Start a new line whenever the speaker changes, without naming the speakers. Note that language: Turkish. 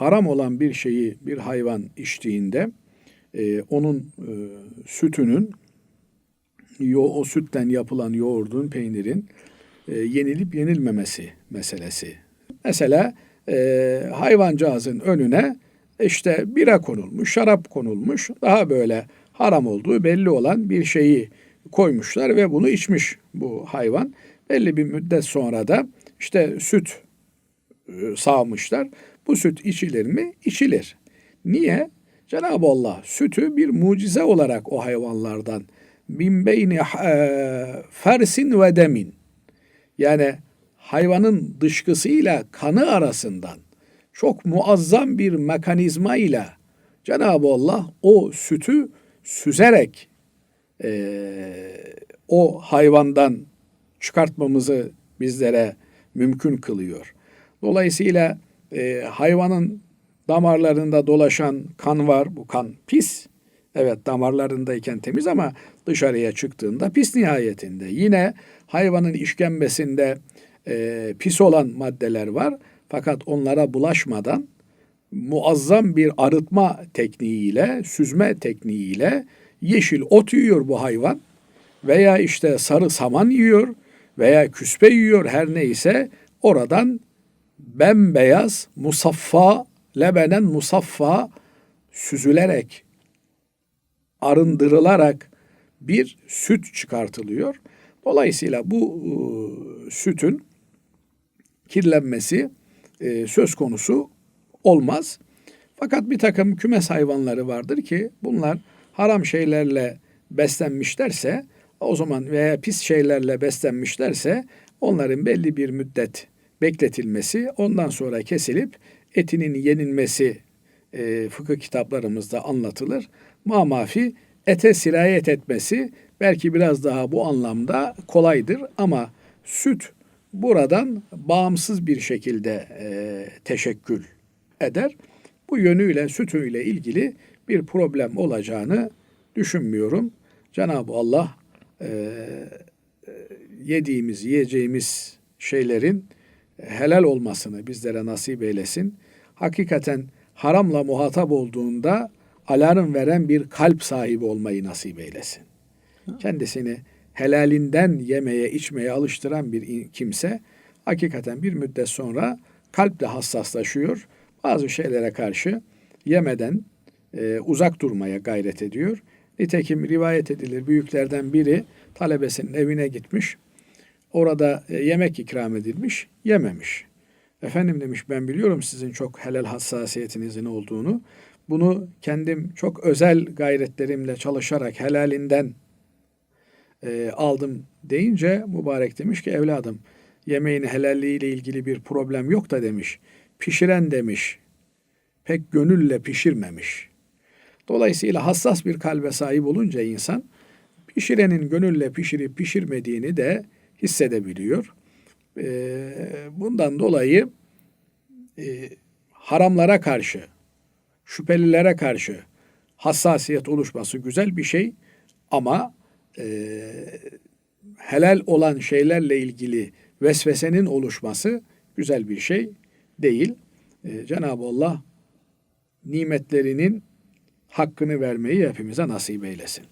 haram olan bir şeyi bir hayvan içtiğinde e, onun e, sütünün yo, o sütten yapılan yoğurdun, peynirin e, yenilip yenilmemesi meselesi. Mesela e, hayvancağızın önüne işte bira konulmuş, şarap konulmuş, daha böyle haram olduğu belli olan bir şeyi koymuşlar ve bunu içmiş bu hayvan. Belli bir müddet sonra da işte süt sağmışlar. Bu süt içilir mi? İçilir. Niye? Cenab-ı Allah sütü bir mucize olarak o hayvanlardan min beyni e, fersin ve demin yani hayvanın dışkısıyla kanı arasından çok muazzam bir mekanizma ile Cenab-ı Allah o sütü süzerek e, o hayvandan çıkartmamızı bizlere mümkün kılıyor. Dolayısıyla e, hayvanın damarlarında dolaşan kan var. Bu kan pis. Evet damarlarındayken temiz ama dışarıya çıktığında pis nihayetinde. Yine hayvanın işkembesinde e, pis olan maddeler var. Fakat onlara bulaşmadan muazzam bir arıtma tekniğiyle, süzme tekniğiyle yeşil ot yiyor bu hayvan veya işte sarı saman yiyor veya küspe yiyor her neyse oradan bembeyaz musaffa lebenen musaffa süzülerek arındırılarak bir süt çıkartılıyor. Dolayısıyla bu e, sütün kirlenmesi e, söz konusu olmaz. Fakat bir takım kümes hayvanları vardır ki bunlar haram şeylerle beslenmişlerse o zaman veya pis şeylerle beslenmişlerse onların belli bir müddet bekletilmesi ondan sonra kesilip etinin yenilmesi e, fıkıh kitaplarımızda anlatılır. Mamafi ete sirayet etmesi belki biraz daha bu anlamda kolaydır ama süt buradan bağımsız bir şekilde e, teşekkül eder. Bu yönüyle sütüyle ilgili bir problem olacağını düşünmüyorum. Cenab-ı Allah e, e, yediğimiz, yiyeceğimiz şeylerin helal olmasını bizlere nasip eylesin. Hakikaten haramla muhatap olduğunda alarm veren bir kalp sahibi olmayı nasip eylesin. Kendisini helalinden yemeye, içmeye alıştıran bir kimse hakikaten bir müddet sonra kalp de hassaslaşıyor. Bazı şeylere karşı yemeden e, uzak durmaya gayret ediyor. Nitekim rivayet edilir büyüklerden biri talebesinin evine gitmiş. Orada e, yemek ikram edilmiş, yememiş. Efendim demiş ben biliyorum sizin çok helal hassasiyetinizin olduğunu. Bunu kendim çok özel gayretlerimle çalışarak helalinden e, aldım deyince mübarek demiş ki evladım yemeğin helalliğiyle ilgili bir problem yok da demiş. Pişiren demiş pek gönülle pişirmemiş. Dolayısıyla hassas bir kalbe sahip olunca insan pişirenin gönülle pişirip pişirmediğini de hissedebiliyor. E, bundan dolayı e, haramlara karşı, şüphelilere karşı hassasiyet oluşması güzel bir şey ama e, helal olan şeylerle ilgili vesvesenin oluşması güzel bir şey değil. E, Cenab-ı Allah nimetlerinin hakkını vermeyi hepimize nasip eylesin.